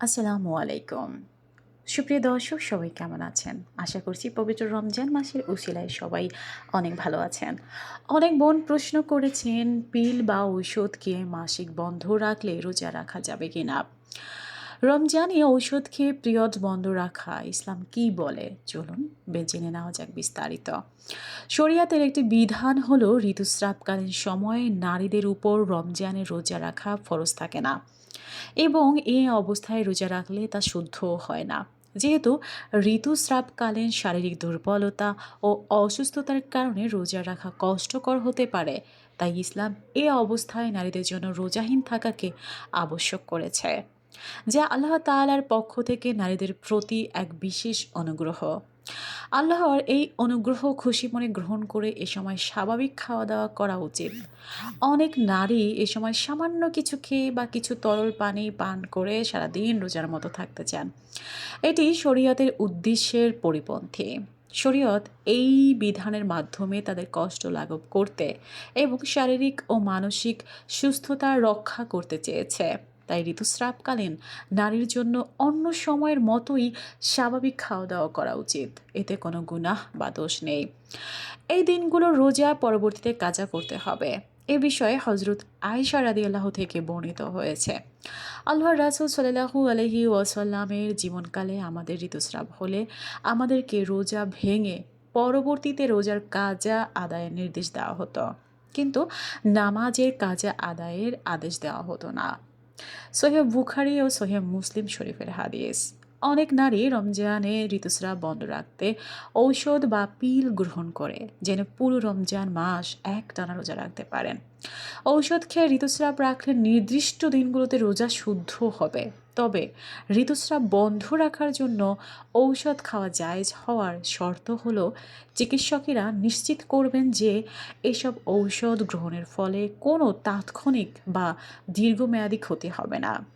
আসসালামু আলাইকুম। সুপ্রিয় দর্শক, সবাই কেমন আছেন? আশা করছি পবিত্র রমজান মাসের উশিলায় সবাই অনেক ভালো আছেন। অনেক বোন প্রশ্ন করেছেন, পিল বা ঔষধকে মাসিক বন্ধ রাখলে রোজা রাখা যাবে কি না রমজানে ঔষধ খেয়ে পিরিয়ড বন্ধ রাখা ইসলাম কি বলে? চলুন, জেনে নেওয়া যাক বিস্তারিত। শরিয়াতের একটি বিধান হলো, ঋতুস্রাবকালীন সময়ে নারীদের উপর রমজানে রোজা রাখা ফরজ থাকে না। এবং এ অবস্থায় রোজা রাখলে তা শুদ্ধ হয় না। যেহেতু ঋতুস্রাবকালীন শারীরিক দুর্বলতা ও অসুস্থতার কারণে রোজা রাখা কষ্টকর হতে পারে, তাই ইসলাম এ অবস্থায় নারীদের জন্য রোজাহীন থাকাকে আবশ্যক করেছে। যা আল্লাহ তাআলার পক্ষ থেকে নারীদের প্রতি এক বিশেষ অনুগ্রহ। আল্লাহর এই অনুগ্রহ খুশি মনে গ্রহণ করে এ সময় স্বাভাবিক খাওয়া দাওয়া করা উচিত। অনেক নারী এ সময় সামান্য কিছু খেয়ে বা কিছু তরল পানি পান করে সারাদিন রোজার মতো থাকতে চান। এটি শরীয়তের উদ্দেশ্যের পরিপন্থী। শরীয়ত এই বিধানের মাধ্যমে তাদের কষ্ট লাঘব করতে এবং শারীরিক ও মানসিক সুস্থতা রক্ষা করতে চেয়েছে। তাই ঋতুস্রাবকালীন নারীর জন্য অন্য সময়ের মতোই স্বাভাবিক খাওয়া দাওয়া করা উচিত। এতে কোনো গুনাহ বা দোষ নেই। এই দিনগুলো রোজা পরবর্তীতে কাজা করতে হবে। এ বিষয়ে হজরত আয়েশা রাদিয়াল্লাহ থেকে বর্ণিত হয়েছে। আল্লাহ রাসুল সাল্লাহু আলহি ওয়াসাল্লামের জীবনকালে আমাদের ঋতুস্রাব হলে আমাদেরকে রোজা ভেঙে পরবর্তীতে রোজার কাজা আদায়ের নির্দেশ দেওয়া হতো। কিন্তু নামাজের কাজা আদায়ের আদেশ দেওয়া হতো না। সোহেব বুখারি ও সোহেব মুসলিম শরীফের হাদিস। অনেক নারী রমজানে ঋতুস্রাব বন্ধ রাখতে ঔষধ বা পিল গ্রহণ করে, যেন পুরো রমজান মাস এক টানা রোজা রাখতে পারেন। ঔষধ খেয়ে ঋতুস্রাব রাখলে নির্দিষ্ট দিনগুলোতে রোজা শুদ্ধ হবে। তবে ঋতুস্রাব বন্ধ রাখার জন্য ঔষধ খাওয়া জায়েজ হওয়ার শর্ত হলো, চিকিৎসকেরা নিশ্চিত করবেন যে এসব ঔষধ গ্রহণের ফলে কোনো তাৎক্ষণিক বা দীর্ঘমেয়াদী ক্ষতি হবে না।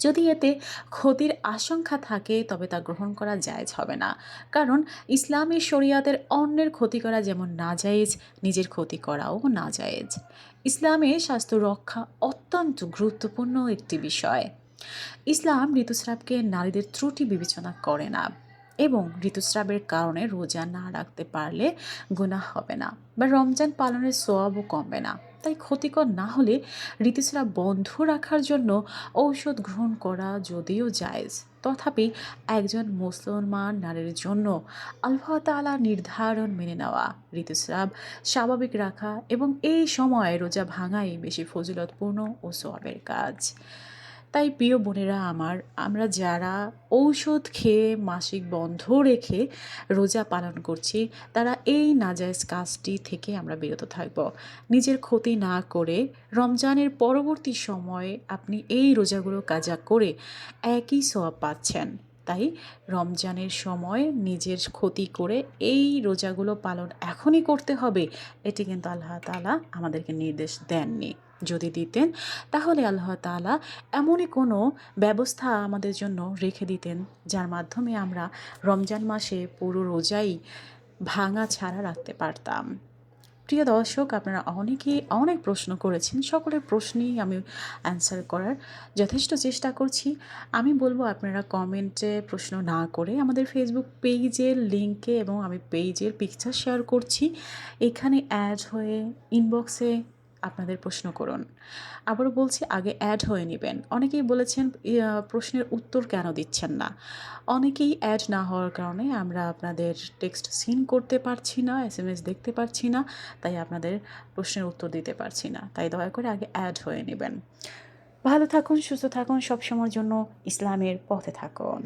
যদি এতে ক্ষতির আশঙ্কা থাকে, তবে তা গ্রহণ করা জায়েজ হবে না। কারণ ইসলামী শরিয়াতের অন্যের ক্ষতি করা যেমন না জায়েজ নিজের ক্ষতি করাও না জায়েজ ইসলামে স্বাস্থ্য রক্ষা অত্যন্ত গুরুত্বপূর্ণ একটি বিষয়। ইসলাম ঋতুস্রাবকে নারীদের ত্রুটি বিবেচনা করে না। এবং ঋতুস্রাবের কারণে রোজা না রাখতে পারলে গুনাহ হবে না বা রমজান পালনের সোয়াবও কমবে না। তাই ক্ষতিকর না হলে ঋতুস্রাব বন্ধ রাখার জন্য ঔষধ গ্রহণ করা যদিও জায়েজ, তথাপি একজন মুসলমান নারীর জন্য আল্লাহ তালা নির্ধারণ মেনে নেওয়া। ঋতুস্রাব স্বাভাবিক রাখা এবং এই সময় রোজা ভাঙাই বেশি ফজিলতপূর্ণ ও সোয়াবের কাজ। তাই প্রিয় বোনেরা আমার, আমরা যারা ঔষধ খেয়ে মাসিক বন্ধ রেখে রোজা পালন করছি, তারা এই নাজায়জ কাজটি থেকে আমরা বিরত থাকব। নিজের ক্ষতি না করে রমজানের পরবর্তী সময়ে আপনি এই রোজাগুলো কাজা করে একই সওয়াব পাচ্ছেন। তাই রমজানের সময় নিজের ক্ষতি করে এই রোজাগুলো পালন এখনই করতে হবে, এটি কিন্তু আল্লাহ তালা আমাদেরকে নির্দেশ দেননি। যদি দিতেন, তাহলে আল্লাহ তাআলা এমনই কোনো ব্যবস্থা আমাদের জন্য রেখে দিতেন, যার মাধ্যমে আমরা রমজান মাসে পুরো রোজাই ভাঙা ছাড়া রাখতে পারতাম। প্রিয় দর্শক, আপনারা অনেকেই অনেক প্রশ্ন করেছেন, সকলের প্রশ্নেই আমি অ্যান্সার করার যথেষ্ট চেষ্টা করছি। আমি বলব, আপনারা কমেন্টে প্রশ্ন না করে আমাদের ফেসবুক পেজের লিঙ্কে এবং আমি পেজের পিকচার শেয়ার করছি। এখানে অ্যাড হয়ে ইনবক্সে আপনাদের প্রশ্ন করুন। আবারও বলছি, আগে অ্যাড হয়ে নেবেন। অনেকেই বলেছেন প্রশ্নের উত্তর কেন দিচ্ছেন না? অনেকেই অ্যাড না হওয়ার কারণে আমরা আপনাদের টেক্সট সিন করতে পারছি না এস এম এস দেখতে পারছি না, তাই আপনাদের প্রশ্নের উত্তর দিতে পারছি না। তাই দয়া করে আগে অ্যাড হয়ে নেবেন। ভালো থাকুন, সুস্থ থাকুন, সবসময়ের জন্য ইসলামের পথে থাকুন।